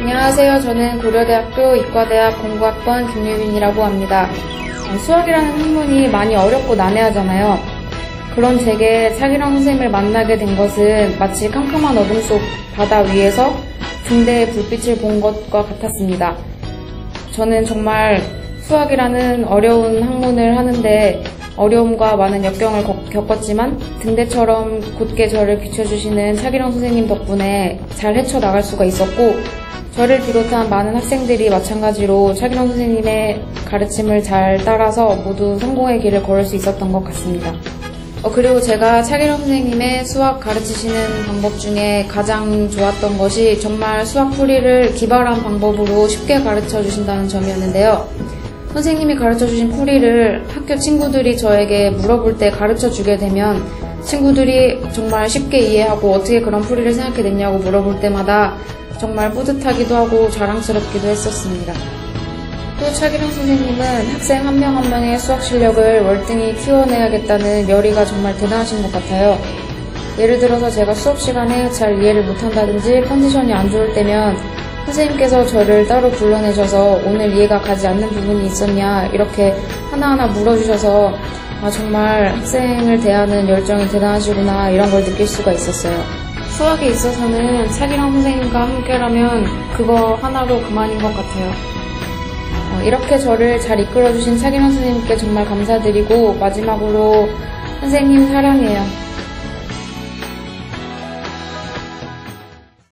안녕하세요. 저는 고려대학교 이과대학 공부학번 김유빈이라고 합니다. 어, 수학이라는 학문이 많이 어렵고 난해하잖아요. 그런 제게 차기랑 선생님을 만나게 된 것은 마치 캄캄한 어둠 속 바다 위에서 등대의 불빛을 본 것과 같았습니다. 저는 정말 수학이라는 어려운 학문을 하는데 어려움과 많은 역경을 겪- 겪었지만 등대처럼 곧게 저를 비춰주시는 차기령 선생님 덕분에 잘 헤쳐나갈 수가 있었고 저를 비롯한 많은 학생들이 마찬가지로 차기령 선생님의 가르침을 잘 따라서 모두 성공의 길을 걸을 수 있었던 것 같습니다. 어, 그리고 제가 차기령 선생님의 수학 가르치시는 방법 중에 가장 좋았던 것이 정말 수학 풀이를 기발한 방법으로 쉽게 가르쳐 주신다는 점이었는데요. 선생님이 가르쳐 주신 풀이를 학교 친구들이 저에게 물어볼 때 가르쳐 주게 되면 친구들이 정말 쉽게 이해하고 어떻게 그런 풀이를 생각해 냈냐고 물어볼 때마다 정말 뿌듯하기도 하고 자랑스럽기도 했었습니다. 또 차기령 선생님은 학생 한명한 명의 수학 실력을 월등히 키워내야겠다는 열의가 정말 대단하신 것 같아요. 예를 들어서 제가 수업 시간에 잘 이해를 못한다든지 컨디션이 안 좋을 때면 선생님께서 저를 따로 불러내셔서 오늘 이해가 가지 않는 부분이 있었냐 이렇게 하나하나 물어주셔서 아, 정말 학생을 대하는 열정이 대단하시구나 이런 걸 느낄 수가 있었어요. 수학에 있어서는 차기령 선생님과 함께라면 그거 하나로 그만인 것 같아요. 어, 이렇게 저를 잘 이끌어주신 차기령 선생님께 정말 감사드리고 마지막으로 선생님 사랑해요.